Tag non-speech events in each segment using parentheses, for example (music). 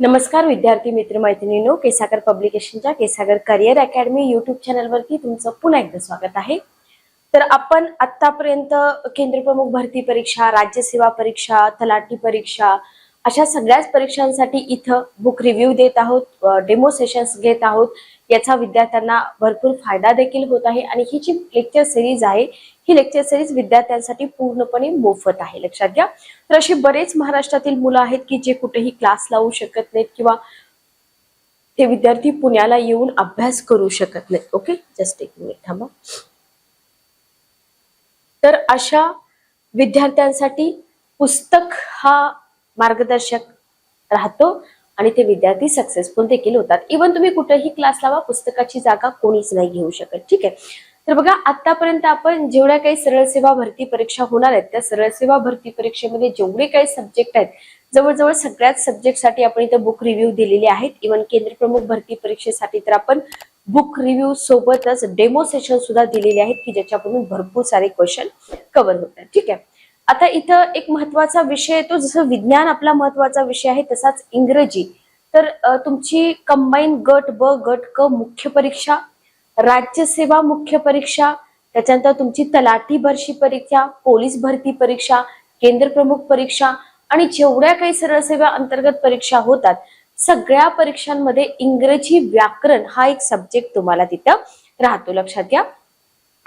नमस्कार विद्यार्थी मित्र मैत्रिणींनो केसागर पब्लिकेशनच्या केसागर करिअर अकॅडमी युट्यूब चॅनलवरती तुमचं पुन्हा एकदा स्वागत आहे. तर आपण आतापर्यंत केंद्र प्रमुख भरती परीक्षा राज्यसेवा परीक्षा तलाठी परीक्षा अशा सगळ्याच परीक्षांसाठी इथं बुक रिव्ह्यू देत आहोत डेमो सेशन्स घेत आहोत. याचा विद्यार्थ्यांना भरपूर फायदा देखील होत आहे आणि ही जी लेक्चर सिरीज आहे ही लेक्चर सिरीज विद्यार्थ्यांसाठी पूर्णपणे मोफत आहे. लक्षात घ्या. तर असे बरेच महाराष्ट्रातील मुलं आहेत की जे कुठेही क्लास लावू शकत नाहीत किंवा ते विद्यार्थी पुण्याला येऊन अभ्यास करू शकत नाहीत. ओके जस्ट एक मिनिट थांबा. तर अशा विद्यार्थ्यांसाठी पुस्तक हा मार्गदर्शक राहतो आणि ते विद्यार्थी सक्सेसफुल देखील होतात. इवन तुम्ही कुठेही क्लास लावा पुस्तकाची जागा कोणीच नाही घेऊ शकत. ठीक आहे? तर बघा आतापर्यंत आपण जेवढ्या काही सरळ सेवा भरती परीक्षा होणार आहेत त्या सरळ सेवा भरती परीक्षेमध्ये जेवढे काही सब्जेक्ट आहेत जवळजवळ सगळ्याच सब्जेक्टसाठी आपण इथं बुक रिव्ह्यू दिलेले आहेत. इव्हन केंद्र प्रमुख भरती परीक्षेसाठी तर आपण बुक रिव्ह्यू सोबतच डेमो सेशन सुद्धा दिलेले आहेत की ज्याच्याकडून भरपूर सारे क्वेश्चन कव्हर होतात. ठीक आहे? आता इथं एक महत्त्वाचा विषय येतो जसं विज्ञान आपला महत्त्वाचा विषय आहे तसाच इंग्रजी. तर तुमची कंबाईन गट ब गट क मुख्य परीक्षा राज्यसेवा मुख्य परीक्षा त्याच्यानंतर तुमची तलाठी भरती परीक्षा पोलीस भरती परीक्षा केंद्र प्रमुख परीक्षा आणि जेवढ्या काही सरळ सेवा अंतर्गत परीक्षा होतात सगळ्या परीक्षांमध्ये इंग्रजी व्याकरण हा एक सब्जेक्ट तुम्हाला तिथं राहतो. लक्षात घ्या.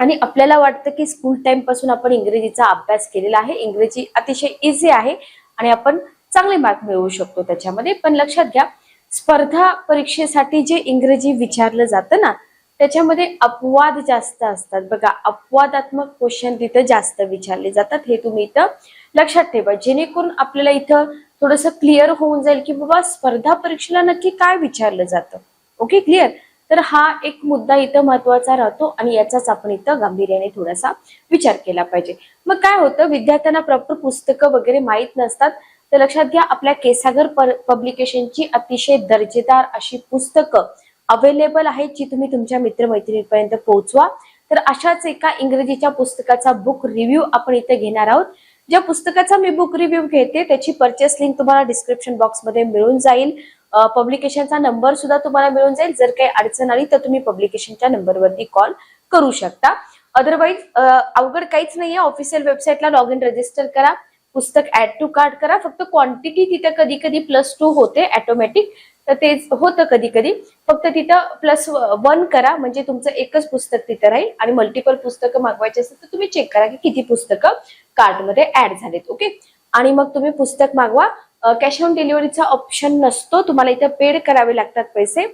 आणि आपल्याला वाटतं की स्कूल टाइमपासून आपण इंग्रजीचा अभ्यास केलेला आहे. इंग्रजी अतिशय इझी आहे आणि आपण चांगले मार्क मिळवू शकतो त्याच्यामध्ये. पण लक्षात घ्या स्पर्धा परीक्षेसाठी जे इंग्रजी विचारलं जातं ना त्याच्यामध्ये अपवाद जास्त असतात. बघा अपवादात्मक क्वेश्चन तिथं जास्त विचारले जातात. हे तुम्ही इथं लक्षात ठेवा. जेणेकरून आपल्याला इथं थोडंसं क्लिअर होऊन जाईल की बाबा स्पर्धा परीक्षेला नक्की काय विचारलं जातं. ओके क्लिअर तर हा एक मुद्दा इथं महत्त्वाचा राहतो आणि याचाच आपण इथं गांभीर्याने थोडासा विचार केला पाहिजे. मग काय होतं? विद्यार्थ्यांना प्रॉपर पुस्तकं वगैरे माहीत नसतात. तर लक्षात घ्या आपल्या केसागर पब्लिकेशनची अतिशय दर्जेदार अशी पुस्तकं अवेलेबल आहेत जी तुम्ही तुमच्या मित्रमैत्रिणींपर्यंत पोहोचवा. तर अशाच एका इंग्रजीच्या पुस्तकाचा बुक रिव्ह्यू आपण इथे घेणार आहोत. ज्या पुस्तकाचा मी बुक रिव्ह्यू घेते त्याची परचेस लिंक तुम्हाला डिस्क्रिप्शन बॉक्समध्ये मिळून जाईल. पब्लिकेशनचा नंबर सुद्धा तुम्हाला मिळून जाईल. जर काही अडचण आली तर तुम्ही पब्लिकेशनच्या नंबरवरती कॉल करू शकता. अदरवाईज अवघड काहीच नाहीये. ऑफिशियल वेबसाईटला लॉग इन रजिस्टर करा. पुस्तक ऍड टू कार्ड करा. फक्त क्वांटिटी तिथे कधी कधी प्लस टू होते ऑटोमॅटिक तर ते होतं कधी कधी फक्त तिथं प्लस वन करा. म्हणजे तुमचं एकच पुस्तक तिथं राहील आणि मल्टिपल पुस्तकं मागवायची असेल तर तुम्ही चेक करा की किती पुस्तकं कार्डमध्ये ऍड झालेत. ओके आणि मग तुम्ही पुस्तक मागवा. कॅश ऑन डिलिव्हरीचा ऑप्शन नसतो. तुम्हाला इथं पेड करावे लागतात पैसे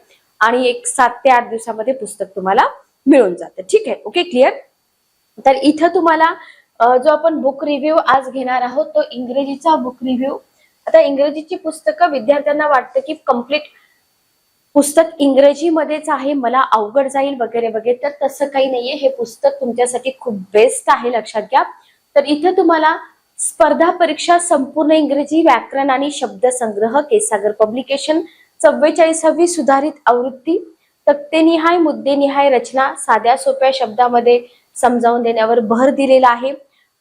आणि एक सात ते आठ दिवसामध्ये पुस्तक तुम्हाला मिळून जातं. ठीक आहे? ओके क्लिअर तर इथं तुम्हाला जो आपण बुक रिव्ह्यू आज घेणार आहोत तो इंग्रजीचा बुक रिव्ह्यू आता इंग्रजीची पुस्तकं विद्यार्थ्यांना वाटतं की कंप्लीट पुस्तक इंग्रजीमध्येच आहे मला अवघड जाईल वगैरे वगैरे. तर तसं काही नाहीये. हे पुस्तक तुमच्यासाठी खूप बेस्ट आहे लक्षात घ्या. तर इथं तुम्हाला स्पर्धा परीक्षा संपूर्ण इंग्रजी व्याकरण आणि शब्दसंग्रह केसागर पब्लिकेशन चव्वेचाळीसावी सुधारित आवृत्ती तक्तेनिहाय मुद्देनिहाय रचना साध्या सोप्या शब्दामध्ये समजावून देण्यावर भर दिलेला आहे.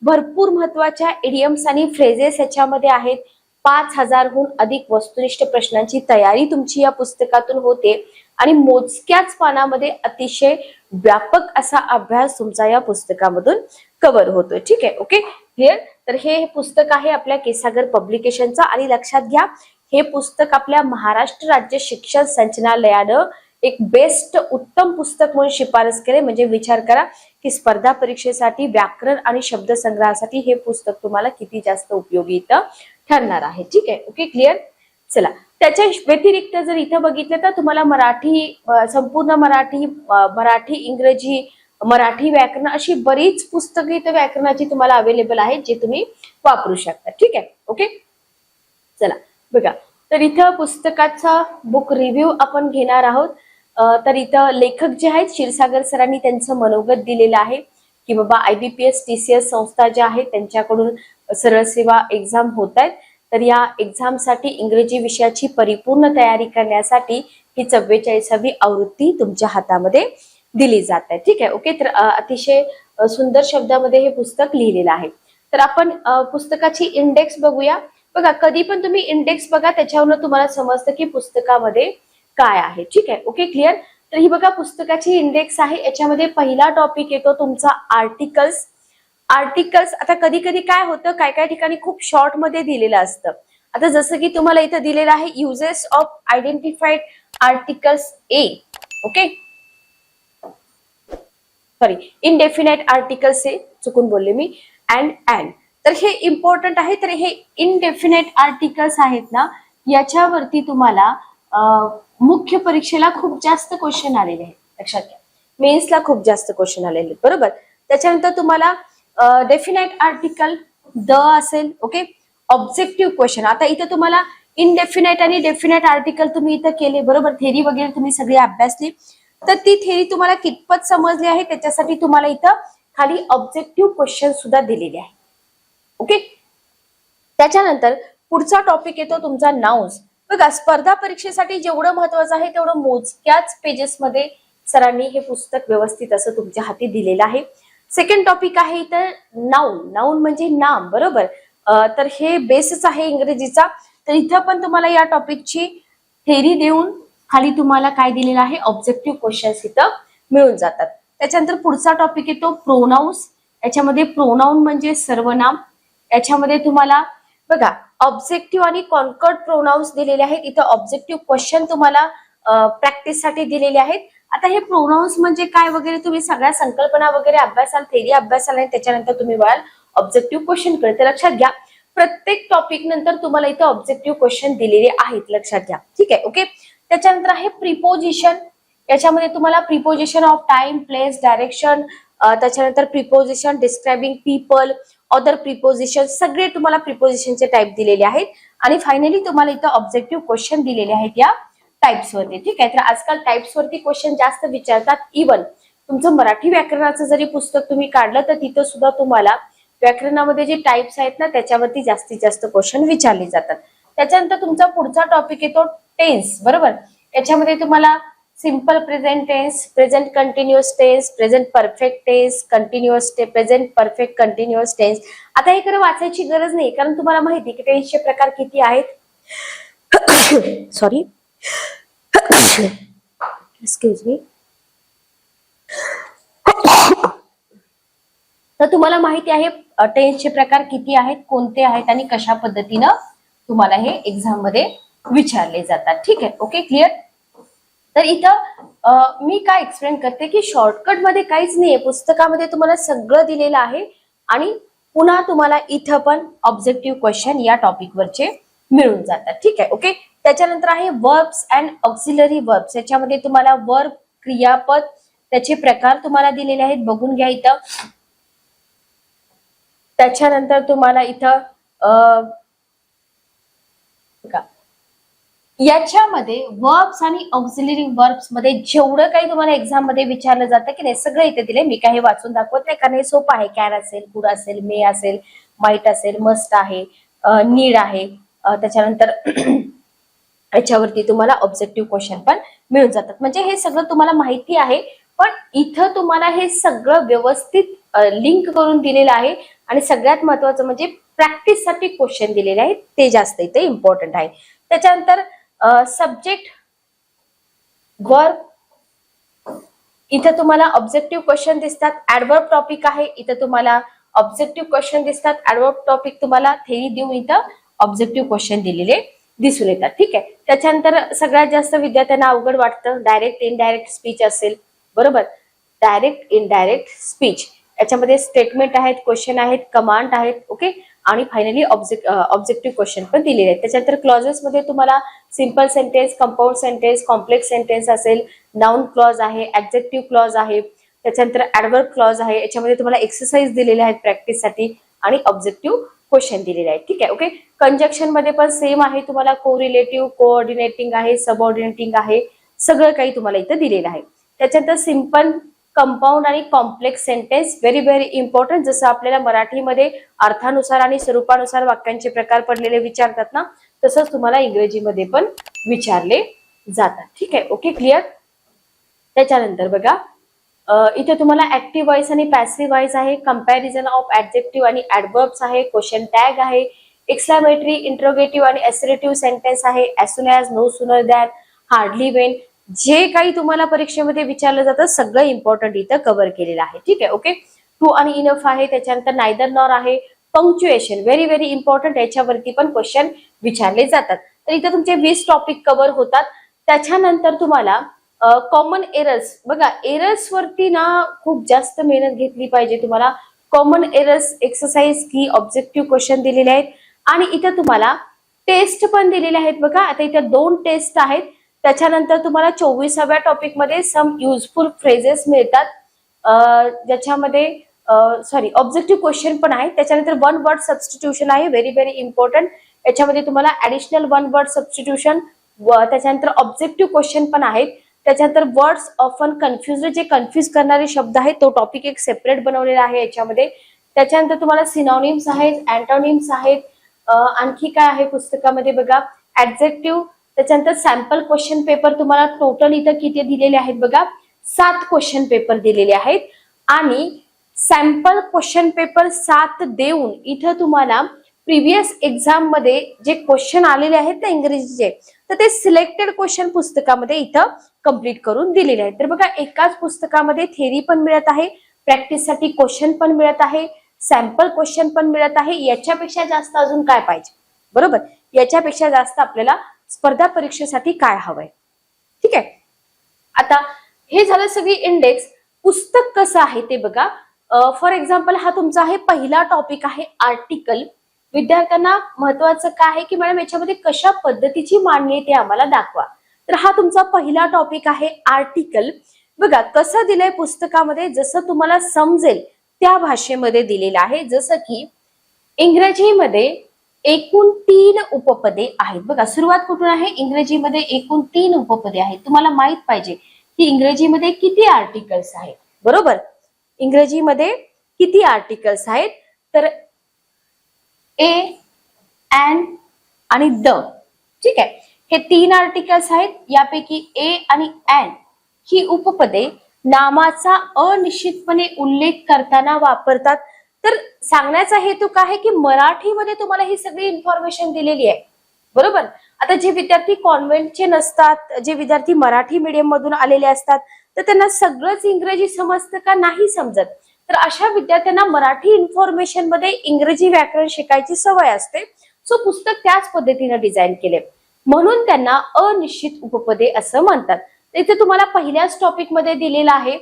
भरपूर महत्त्वाच्या इडियम्स आणि फ्रेजेस याच्यामध्ये आहेत. पाच हजारहून अधिक वस्तुनिष्ठ प्रश्नांची तयारी तुमची या पुस्तकातून होते आणि मोजक्याच पानामध्ये अतिशय व्यापक असा अभ्यास तुमचा या पुस्तकामधून कव्हर होतोय. ठीक आहे? ओके क्लिअर तर हे पुस्तक आहे आपल्या केसागर पब्लिकेशनचं आणि लक्षात घ्या हे पुस्तक आपल्या महाराष्ट्र राज्य शिक्षण संचालनालयानं एक बेस्ट उत्तम पुस्तक म्हणून शिफारस केले म्हणजे विचार करा की स्पर्धा परीक्षेसाठी व्याकरण आणि शब्दसंग्रहासाठी हे पुस्तक तुम्हाला किती जास्त उपयोगी इथं ठरणार आहे. ठीक आहे? ओके क्लिअर चला. त्याच्या व्यतिरिक्त जर इथं बघितलं तर तुम्हाला मराठी संपूर्ण मराठी मराठी इंग्रजी मराठी व्याकरण अशी बरीच पुस्तके इथं व्याकरणाची तुम्हाला अवेलेबल आहेत जे तुम्ही वापरू शकता. ठीक आहे? ओके चला बघा. तर इथं पुस्तकाचा बुक रिव्ह्यू आपण घेणार आहोत. तर इथं लेखक जे आहेत क्षीरसागर सरांनी त्यांचं मनोगत दिलेलं आहे की बाबा आयबीपीएस टीसीएस संस्था ज्या आहेत त्यांच्याकडून सरळ सेवा एक्झाम होत आहेत. तर या एक्झामसाठी इंग्रजी विषयाची परिपूर्ण तयारी करण्यासाठी ही चव्वेचाळीसावी आवृत्ती तुमच्या हातामध्ये दिली जात आहे. ठीक आहे? ओके तर अतिशय सुंदर शब्दामध्ये हे पुस्तक लिहिलेलं आहे. तर आपण पुस्तकाची इंडेक्स बघूया. बघा कधी पण तुम्ही इंडेक्स बघा त्याच्यावरनं तुम्हाला समजतं की पुस्तकामध्ये काय आहे. ठीक आहे? ओके क्लिअर तर ही बघा पुस्तकाची इंडेक्स आहे. याच्यामध्ये पहिला टॉपिक येतो तुमचा आर्टिकल्स आर्टिकल्स आता कधी कधी काय होतं? काय काय ठिकाणी खूप शॉर्टमध्ये दिलेलं असतं. आता जसं की तुम्हाला इथं दिलेलं आहे uses of identified articles A okay sorry indefinite articles हे चुकून बोलले मी. अँड अँड तर हे इम्पॉर्टंट आहे तर हे इनडेफिनेट आर्टिकल्स आहेत ना याच्यावरती तुम्हाला मुख्य परीक्षेला खूप जास्त क्वेश्चन आलेले आहेत. लक्षात घ्या. मेन्सला खूप जास्त क्वेश्चन आलेले आहेत बरोबर? त्याच्यानंतर तुम्हाला डेफिनाइट आर्टिकल द असेल ओके ऑब्जेक्टिव्ह क्वेश्चन आता इथं तुम्हाला इनडेफिनाइट आणि डेफिनाइट आर्टिकल तुम्ही इथं केले बरोबर? थेरी वगैरे तुम्ही सगळी अभ्यासली. तर ती थेरी तुम्हाला कितपत समजली आहे त्याच्यासाठी तुम्हाला इथं खाली ऑब्जेक्टिव्ह क्वेश्चन सुद्धा दिलेले आहे. ओके त्याच्यानंतर पुढचा टॉपिक येतो तुमचा नाउन्स बघा स्पर्धा परीक्षेसाठी जेवढं महत्वाचं आहे तेवढं मोजक्याच पेजेसमध्ये सरांनी हे पुस्तक व्यवस्थित असं तुमच्या हाती दिलेलं आहे. सेकंड टॉपिक आहे इथं नाऊन नाऊन म्हणजे नाम बरोबर? तर हे बेसच आहे इंग्रजीचा. तर इथं पण तुम्हाला या टॉपिकची थेरी देऊन खाली तुम्हाला काय दिलेलं आहे? ऑब्जेक्टिव्ह क्वेश्चन्स इथं मिळून जातात. त्याच्यानंतर पुढचा टॉपिक येतो प्रोनाऊन्स याच्यामध्ये प्रोनाऊन म्हणजे सर्वनाम. याच्यामध्ये तुम्हाला बघा ऑब्जेक्टिव्ह आणि कॉन्कर्ड प्रोनाऊन्स दिलेले आहेत. इथं ऑब्जेक्टिव्ह क्वेश्चन तुम्हाला प्रॅक्टिससाठी दिलेले आहेत. आता हे प्रोनाऊन्स म्हणजे काय वगैरे तुम्ही सगळ्या संकल्पना वगैरे अभ्यासाल थेरी अभ्यासाल आणि त्याच्यानंतर तुम्ही वळाल ऑब्जेक्टिव्ह क्वेश्चनकडे. तर लक्षात घ्या प्रत्येक टॉपिक नंतर तुम्हाला इथं ऑब्जेक्टिव्ह क्वेश्चन दिलेले आहेत. लक्षात घ्या. ठीक आहे ओके त्याच्यानंतर आहे प्रिपोजिशन याच्यामध्ये तुम्हाला preposition of time place direction त्याच्यानंतर preposition describing people other preposition सगळे तुम्हाला प्रिपोजिशनचे टाईप दिलेले आहेत. आणि फायनली तुम्हाला इथं ऑब्जेक्टिव्ह क्वेश्चन दिलेले आहेत या टाइप्स वरती. ठीक आहे? तर आजकाल टाइप्स वरती क्वेश्चन जास्त विचारतात. इवन तुमचं मराठी व्याकरणाचं जरी पुस्तक तुम्ही काढलं तर तिथं सुद्धा तुम्हाला व्याकरणामध्ये जे टाइप्स आहेत ना त्याच्यावरती जास्तीत जास्त क्वेश्चन विचारले जातात. त्याच्यानंतर तुमचा पुढचा टॉपिक येतो टेन्स बरोबर? याच्यामध्ये तुम्हाला simple present tense present continuous tense present perfect tense continuous टे प्रेझेंट परफेक्ट कंटिन्युअस टेन्स आता हे खरं वाचायची गरज नाही कारण तुम्हाला माहिती की टेन्सचे प्रकार किती आहेत. सॉरी एक्सक्यूज मी तर तुम्हाला माहिती आहे टेन्सचे प्रकार किती आहेत कोणते आहेत आणि कशा पद्धतीनं तुम्हाला हे एक्झाममध्ये विचारले जातात. ठीक आहे? ओके क्लिअर तर इथं मी काय एक्सप्लेन करते की शॉर्टकटमध्ये काहीच नाहीये. पुस्तकामध्ये तुम्हाला सगळं दिलेलं आहे आणि पुन्हा तुम्हाला इथं पण ऑब्जेक्टिव्ह क्वेश्चन या टॉपिक वरचे मिळून जातात. ठीक आहे? ओके त्याच्यानंतर आहे वर्ब्स अँड ऑक्सिलरी वर्ब्स याच्यामध्ये तुम्हाला वर्ब क्रियापद त्याचे प्रकार तुम्हाला दिलेले आहेत. बघून घ्या इथं. त्याच्यानंतर तुम्हाला इथं का याच्यामध्ये वर्ब्स आणि ऑक्झिलरी वर्ब्समध्ये जेवढं काही तुम्हाला एक्झाममध्ये विचारलं जातं की नाही सगळं इथे दिले मी काही वाचून दाखवत नाही कारण हे सोपं आहे. कॅन असेल कुड असेल मे असेल माईट असेल मस्ट आहे नीड आहे. त्याच्यानंतर (clears throat) याच्यावरती तुम्हाला ऑब्जेक्टिव्ह क्वेश्चन पण मिळून जातात. म्हणजे हे सगळं तुम्हाला माहिती आहे पण इथं तुम्हाला हे सगळं व्यवस्थित लिंक करून दिलेलं आहे आणि सगळ्यात महत्वाचं म्हणजे प्रॅक्टिससाठी क्वेश्चन दिलेले आहेत. ते जास्त इथे इम्पॉर्टंट आहे. त्याच्यानंतर सब्जेक्ट वर्क इथं तुम्हाला ऑब्जेक्टिव्ह क्वेश्चन दिसतात. ऍडवर्ब टॉपिक आहे इथं तुम्हाला ऑब्जेक्टिव्ह क्वेश्चन दिसतात. ऍडवर्ब टॉपिक तुम्हाला थेरी देऊन इथं ऑब्जेक्टिव्ह क्वेश्चन दिलेले दिसून येतात. ठीक आहे? त्याच्यानंतर सगळ्यात जास्त विद्यार्थ्यांना अवघड वाटतं. डायरेक्ट इनडायरेक्ट स्पीच असेल. बरोबर? डायरेक्ट इनडायरेक्ट स्पीच याच्यामध्ये स्टेटमेंट आहेत क्वेश्चन आहेत कमांड आहेत ओके आणि फायनली ऑब्जेक्ट ऑब्जेक्टिव्ह क्वेश्चन पण दिलेले आहेत. त्याच्यानंतर क्लॉजेसमध्ये तुम्हाला simple sentence compound sentence complex sentence असेल नाऊन क्लॉज आहे ऍब्जेक्टिव्ह क्लॉज आहे त्याच्यानंतर ऍडवर्ब क्लॉज आहे याच्यामध्ये तुम्हाला एक्सरसाइज दिलेले आहेत प्रॅक्टिससाठी आणि ऑब्जेक्टिव्ह क्वेश्चन दिलेले आहेत. ठीक आहे ओके? कंजक्शनमध्ये पण सेम आहे तुम्हाला को रिलेटिव्ह कोऑर्डिनेटिंग आहे सबऑर्डिनेटिंग आहे सगळं काही तुम्हाला इथं दिलेलं आहे. त्याच्यानंतर सिंपल कंपाऊंड आणि complex sentence very very important. जसं आपल्याला मराठीमध्ये अर्थानुसार आणि स्वरूपानुसार वाक्यांचे प्रकार पडलेले विचारतात ना तसंच तुम्हाला इंग्रजीमध्ये पण विचारले जातात. ठीक आहे? ओके क्लिअर त्याच्यानंतर बघा इथे तुम्हाला ऍक्टिव्ह व्हॉइस आणि पॅसिव्ह व्हॉइस आहे कंपॅरिझन ऑफ ऍडजेक्टिव्ह आणि ऍडवर्ब्स आहे क्वेश्चन टॅग आहे एक्सक्लामेटरी इंट्रोगेटिव्ह आणि एसिरेटिव्ह सेंटेन्स आहे as as no sooner that hardly when जे काही तुम्हाला परीक्षेमध्ये विचारलं जातं सगळं इम्पॉर्टंट इथं कव्हर केलेलं आहे. ठीक आहे? ओके टू आणि इनफ आहे त्याच्यानंतर नायदर नॉर आहे पंक्च्युएशन व्हेरी व्हेरी इम्पॉर्टंट याच्यावरती पण क्वेश्चन विचारले जातात. तर इथं तुमचे वीस टॉपिक कव्हर होतात. त्याच्यानंतर तुम्हाला कॉमन एरर्स बघा एरर्स वरती ना खूप जास्त मेहनत घेतली पाहिजे तुम्हाला. कॉमन एरर्स एक्सरसाइज की ऑब्जेक्टिव्ह क्वेश्चन दिलेले आहेत. आणि इथं तुम्हाला टेस्ट पण दिलेले आहेत बघा. आता इथं दोन टेस्ट आहेत. त्याच्यानंतर तुम्हाला चोवीसाव्या टॉपिकमध्ये सम युजफुल फ्रेजेस मिळतात. ज्याच्यामध्ये सॉरी ऑब्जेक्टिव्ह क्वेश्चन पण आहे. त्याच्यानंतर वन वर्ड सबस्टिट्यूशन आहे. व्हेरी व्हेरी इम्पॉर्टंट याच्यामध्ये तुम्हाला ऍडिशनल वन वर्ड सबस्टिट्यूशन त्याच्यानंतर ऑब्जेक्टिव्ह क्वेश्चन पण आहेत. त्याच्यानंतर वर्ड्स ऑफन कन्फ्युज जे कन्फ्युज करणारे शब्द आहेत तो टॉपिक एक सेपरेट बनवलेला आहे याच्यामध्ये. त्याच्यानंतर तुम्हाला सिनॉनिम्स आहेत अँटोनिम्स आहेत. आणखी काय आहे पुस्तकामध्ये बघा? ऍडजेक्टिव्ह त्याच्यानंतर सॅम्पल क्वेश्चन पेपर तुम्हाला टोटल इथं किती दिलेले आहेत बघा? सात क्वेश्चन पेपर दिलेले आहेत. आणि सॅम्पल क्वेश्चन पेपर सात देऊन इथं तुम्हाला प्रिव्हियस एक्झाममध्ये जे क्वेश्चन आलेले आहेत ना इंग्रजीचे तर ते सिलेक्टेड क्वेश्चन पुस्तकामध्ये इथं कंप्लीट करून दिलेले आहेत. तर बघा एकाच पुस्तकामध्ये थेरी पण मिळत आहे प्रॅक्टिससाठी क्वेश्चन पण मिळत आहे सॅम्पल क्वेश्चन पण मिळत आहे. याच्यापेक्षा जास्त अजून काय पाहिजे? बरोबर? याच्यापेक्षा जास्त आपल्याला स्पर्धा परीक्षेसाठी काय हवंय? ठीक आहे? आता हे झालं सगळी इंडेक्स पुस्तक कसं आहे ते बघा. फॉर एक्झाम्पल हा तुमचा आहे पहिला टॉपिक आहे आर्टिकल विद्यार्थ्यांना महत्वाचं काय आहे की मॅडम याच्यामध्ये कशा पद्धतीची मांडणी आहे ते आम्हाला दाखवा. तर हा तुमचा पहिला टॉपिक आहे आर्टिकल बघा कसं दिलंय पुस्तकामध्ये जसं तुम्हाला समजेल त्या भाषेमध्ये दिलेलं आहे. जसं की इंग्रजीमध्ये एकूण तीन उपपदे आहेत. बघा सुरुवात कुठून आहे? इंग्रजीमध्ये एकूण तीन उपपदे आहेत. तुम्हाला माहीत पाहिजे की इंग्रजीमध्ये किती आर्टिकल्स आहेत. बरोबर? इंग्रजीमध्ये किती आर्टिकल्स आहेत? तर ए अँड आणि द ठीक आहे. हे तीन आर्टिकल्स आहेत. यापैकी ए आणि अँड ही उपपदे नामाचा अनिश्चितपणे उल्लेख करताना वापरतात. तर सांगण्याचा हेतू काय आहे की मराठीमध्ये तुम्हाला ही सगळी इन्फॉर्मेशन दिलेली आहे. बरोबर? आता जे विद्यार्थी कॉन्व्हेंटचे नसतात जे विद्यार्थी मराठी मीडियम मधून आलेले असतात तर त्यांना सगळंच इंग्रजी समजतं का नाही समजत. तर अशा विद्यार्थ्यांना मराठी इन्फॉर्मेशनमध्ये इंग्रजी व्याकरण शिकायची सवय असते. सो पुस्तक त्याच पद्धतीने डिझाईन केले. म्हणून त्यांना अनिश्चित उपपदे असं म्हणतात. तर इथे तुम्हाला पहिल्याच टॉपिकमध्ये दिलेलं आहे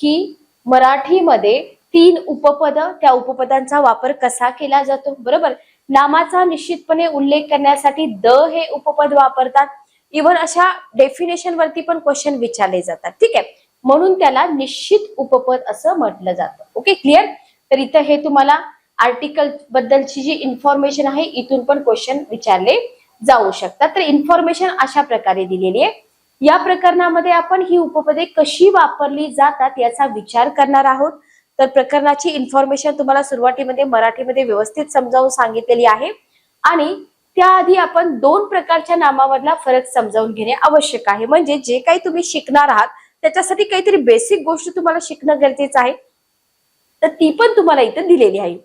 की मराठीमध्ये तीन उपपद त्या उपपदांचा वापर कसा केला जातो. बरोबर? नामाचा निश्चितपणे उल्लेख करण्यासाठी द हे उपपद वापरतात. इव्हन अशा डेफिनेशन वरती पण क्वेश्चन विचारले जातात. ठीक आहे? म्हणून त्याला निश्चित उपपद असं म्हटलं जातं. ओके क्लिअर तर इथं हे तुम्हाला आर्टिकल बद्दलची जी इन्फॉर्मेशन आहे इथून पण क्वेश्चन विचारले जाऊ शकतात. तर इन्फॉर्मेशन अशा प्रकारे दिलेली आहे. या प्रकरणामध्ये आपण ही उपपदे कशी वापरली जातात याचा विचार करणार आहोत. तर प्रकरणाची इन्फॉर्मेशन तुम्हाला सुरुवातीमध्ये मराठीमध्ये व्यवस्थित समजावून सांगितलेली आहे. आणि त्याआधी आपण दोन प्रकारच्या नामामधला फरक समजावून घेणे आवश्यक आहे. म्हणजे जे काही तुम्ही शिकणार आहात त्याच्यासाठी काहीतरी बेसिक गोष्ट तुम्हाला शिकणं गरजेचं आहे. तर ती पण तुम्हाला इथं दिलेली आहे.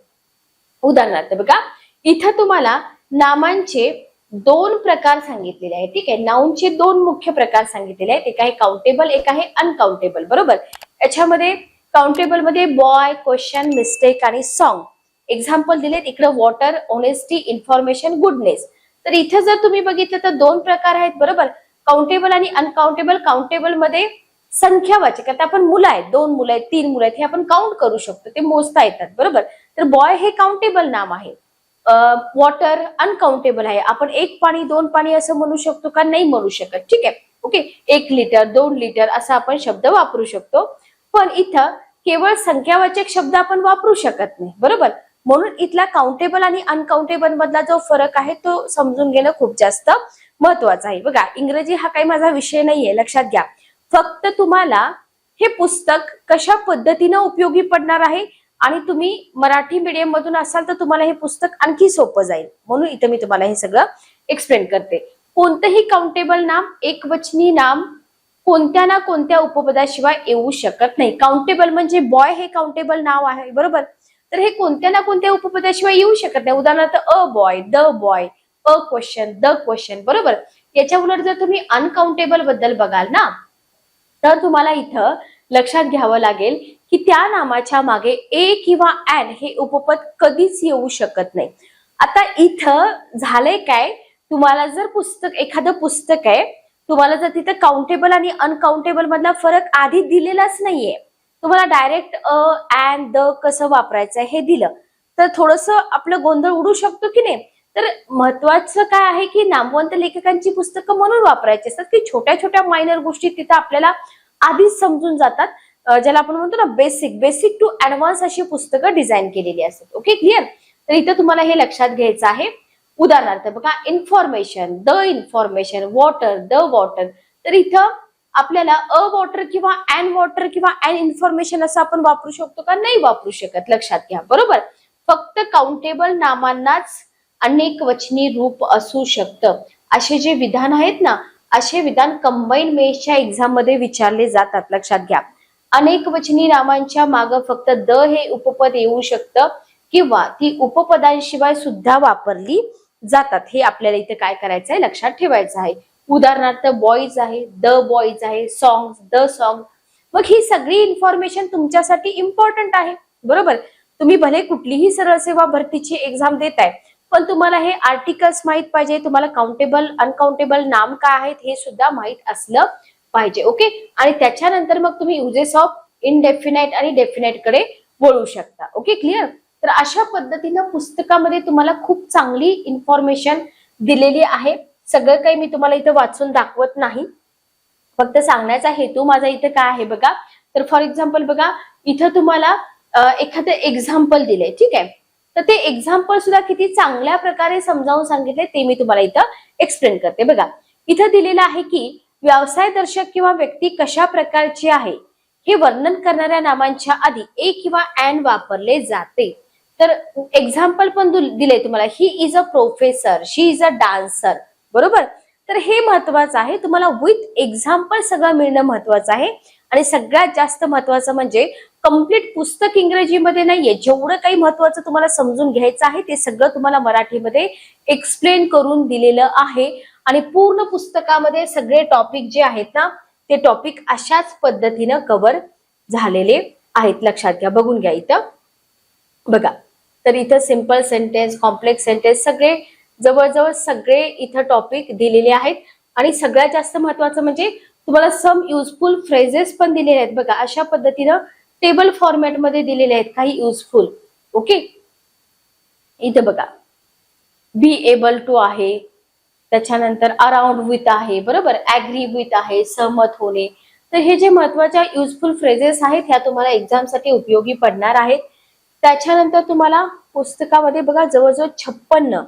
उदाहरणार्थ बघा इथं तुम्हाला नामांचे दोन प्रकार सांगितलेले आहेत. ठीक आहे नाऊनचे दोन मुख्य प्रकार सांगितलेले आहेत. एक आहे काउंटेबल एक आहे अनकाउंटेबल बरोबर? याच्यामध्ये काउंटेबलमध्ये बॉय क्वेश्चन मिस्टेक आणि सॉन्ग एक्झाम्पल दिलेत इकडे वॉटर ऑनेस्टी इन्फॉर्मेशन गुडनेस तर इथे जर तुम्ही बघितलं तर दोन प्रकार आहेत बरोबर? काउंटेबल आणि अनकाउंटेबल काउंटेबलमध्ये संख्यावाचक आता आपण मुलं आहेत दोन मुलं आहेत तीन मुलं आहेत हे आपण काउंट करू शकतो ते मोजता येतात बरोबर? तर बॉय हे काउंटेबल नाम आहे. वॉटर अनकाउंटेबल आहे. आपण एक पाणी दोन पाणी असं म्हणू शकतो का? नाही म्हणू शकत. ठीक आहे? ओके? एक लिटर दोन लिटर असा आपण शब्द वापरू शकतो. पण इथं केवळ संख्यावाचक शब्द आपण वापरू शकत नाही बरोबर? म्हणून इथला काउंटेबल आणि अनकाउंटेबल मधला जो फरक आहे तो समजून घेणं खूप जास्त महत्वाचं आहे. बघा इंग्रजी हा काही माझा विषय नाहीये लक्षात घ्या. फक्त तुम्हाला हे पुस्तक कशा पद्धतीनं उपयोगी पडणार आहे आणि तुम्ही मराठी मीडियम मधून असाल तर तुम्हाला हे पुस्तक आणखी सोपं जाईल. म्हणून इथं मी तुम्हाला हे सगळं एक्सप्लेन करते. कोणतंही काउंटेबल नाम एकवचनी नाम कोणत्या ना कोणत्या उपपदाशिवाय येऊ शकत नाही. काउंटेबल म्हणजे बॉय हे काउंटेबल नाव आहे बरोबर? तर हे कोणत्या ना कोणत्या उपपदाशिवाय येऊ शकत नाही. उदाहरणार्थ a boy the boy a question the question बरोबर? याच्या उलट जर तुम्ही अनकाउंटेबलबद्दल बघाल ना तर तुम्हाला इथं लक्षात घ्यावं लागेल की त्या नामाच्या मागे ए किंवा ऍन हे उपपद कधीच येऊ शकत नाही. आता इथं झालंय काय? तुम्हाला जर पुस्तक एखादं पुस्तक आहे तुम्हाला जर तिथं काउंटेबल आणि अनकाउंटेबल मधला फरक आधी दिलेलाच नाहीये. तुम्हाला डायरेक्ट अ अँड द कसं वापरायचं हे दिलं. तर थोडस आपलं गोंधळ उडू शकतो की नाही? तर महत्वाचं काय आहे की नामवंत लेखकांची पुस्तकं म्हणून वापरायची असतात की छोट्या छोट्या मायनर गोष्टी तिथं आपल्याला आधीच समजून जातात. ज्याला आपण म्हणतो ना बेसिक बेसिक टू ऍडव्हान्स अशी पुस्तकं डिझाईन केलेली असतात. ओके क्लिअर तर इथं तुम्हाला हे लक्षात घ्यायचं आहे. उदाहरणार्थ बघा information the information water the water तर इथं आपल्याला अ वॉटर किंवा अँड वॉटर किंवा अँड इन्फॉर्मेशन असं आपण वापरू शकतो का? नाही वापरू शकत. लक्षात घ्या. बरोबर? फक्त काउंटेबल नामांनाच अनेक वचनी रूप असू शकतं. असे जे विधान आहेत ना असे विधान कंबाईन मेसच्या एक्झाममध्ये विचारले जातात. लक्षात घ्या. अनेक वचनी नामांच्या माग फक्त द हे उपपद येऊ शकतं किंवा ती उपपदांशिवाय सुद्धा वापरली जातात. हे आपल्याला इथे काय करायचं आहे लक्षात ठेवायचं आहे. उदाहरणार्थ बॉईज आहे द बॉईज आहे सॉंग द सॉंग मग ही सगळी इन्फॉर्मेशन तुमच्यासाठी इम्पॉर्टंट आहे. बरोबर? तुम्ही भले कुठलीही सरळ सेवा भरतीची एक्झाम देत आहे पण तुम्हाला हे आर्टिकल्स माहीत पाहिजे तुम्हाला काउंटेबल अनकाउंटेबल नाम काय आहेत हे सुद्धा माहीत असलं पाहिजे ओके आणि त्याच्यानंतर मग तुम्ही युजेस ऑफ इनडेफिनाईट आणि डेफिनाईटकडे वळू शकता ओके क्लिअर तर अशा पद्धतीनं पुस्तकामध्ये तुम्हाला खूप चांगली इन्फॉर्मेशन दिलेली आहे. सगळं काही मी तुम्हाला इथं वाचून दाखवत नाही. फक्त सांगण्याचा हेतू माझा इथं काय आहे बघा. तर फॉर एक्झाम्पल बघा इथं तुम्हाला एखादं एक्झाम्पल दिलंय ठीक आहे? तर ते एक्झाम्पल सुद्धा किती चांगल्या प्रकारे समजावून सांगितले ते मी तुम्हाला इथं एक्सप्लेन करते. बघा इथं दिलेलं आहे की व्यवसाय दर्शक किंवा व्यक्ती कशा प्रकारची आहे हे वर्णन करणाऱ्या नामांच्या आधी ए किंवा अँड वापरले जाते. तर एक्झाम्पल पण दिले तुम्हाला. He is a professor she is a dancer बरोबर? तर हे महत्वाचं आहे. तुम्हाला विथ एक्झाम्पल सगळं मिळणं महत्वाचं आहे. आणि सगळ्यात जास्त महत्वाचं म्हणजे कंप्लीट पुस्तक इंग्रजीमध्ये नाहीये. जेवढं काही महत्वाचं तुम्हाला समजून घ्यायचं आहे ते सगळं तुम्हाला मराठीमध्ये एक्सप्लेन करून दिलेलं आहे. आणि पूर्ण पुस्तकामध्ये सगळे टॉपिक जे आहेत ना ते टॉपिक अशाच पद्धतीनं कव्हर झालेले आहेत. लक्षात घ्या. बघून घ्या इथं. बघा. तर इथं सिंपल सेंटेन्स कॉम्प्लेक्स सेंटेन्स सगळे जवळजवळ सगळे इथं टॉपिक दिलेले आहेत. आणि सगळ्यात जास्त महत्वाचं म्हणजे तुम्हाला सम युजफुल फ्रेजेस पण दिलेले आहेत बघा. अशा पद्धतीनं टेबल फॉर्मॅटमध्ये दिलेले आहेत काही युजफुल ओके इथं बघा. बी एबल टू आहे. त्याच्यानंतर अराउंड विथ आहे. बरोबर? ऍग्री विथ आहे. सहमत होणे. तर हे जे महत्त्वाच्या युजफुल फ्रेजेस आहेत ह्या तुम्हाला एक्झामसाठी उपयोगी पडणार आहेत. त्याच्यानंतर तुम्हाला पुस्तकामध्ये बघा जवळजवळ छप्पन्न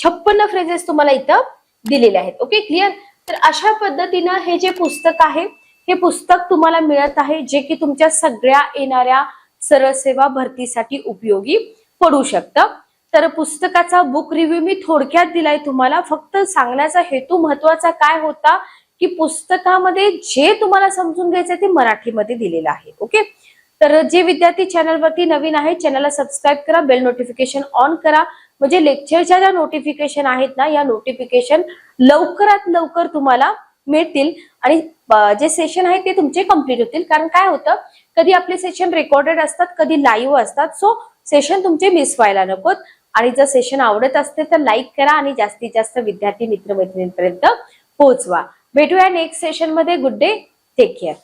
छप्पन्न फ्रेजेस तुम्हाला इथं दिलेले आहेत. ओके क्लिअर तर अशा पद्धतीनं हे जे पुस्तक आहे हे पुस्तक तुम्हाला मिळत आहे जे की तुमच्या सगळ्या येणाऱ्या सरळ सेवा भरतीसाठी उपयोगी पडू शकतं. तर पुस्तकाचा बुक रिव्ह्यू मी थोडक्यात दिलाय तुम्हाला. फक्त सांगण्याचा हेतू महत्त्वाचा काय होता की पुस्तकामध्ये जे तुम्हाला समजून घ्यायचं ते मराठीमध्ये दिलेलं आहे. ओके तर जे विद्यार्थी चॅनलवरती नवीन आहेत चॅनलला सबस्क्राईब करा बेल नोटिफिकेशन ऑन करा. म्हणजे लेक्चरच्या ज्या नोटिफिकेशन आहेत ना या नोटिफिकेशन लवकरात लवकर तुम्हाला मिळतील. आणि जे सेशन आहे ते तुमचे कंप्लीट होतील. कारण काय होतं कधी आपले सेशन रेकॉर्डेड असतात कधी लाईव्ह असतात. सो सेशन तुमचे मिस व्हायला नकोत. आणि जर सेशन आवडत असते तर लाईक करा आणि जास्तीत जास्त विद्यार्थी मित्रमैत्रिणींपर्यंत पोहोचवा. भेटूया नेक्स्ट सेशनमध्ये गुड डे टेक केअर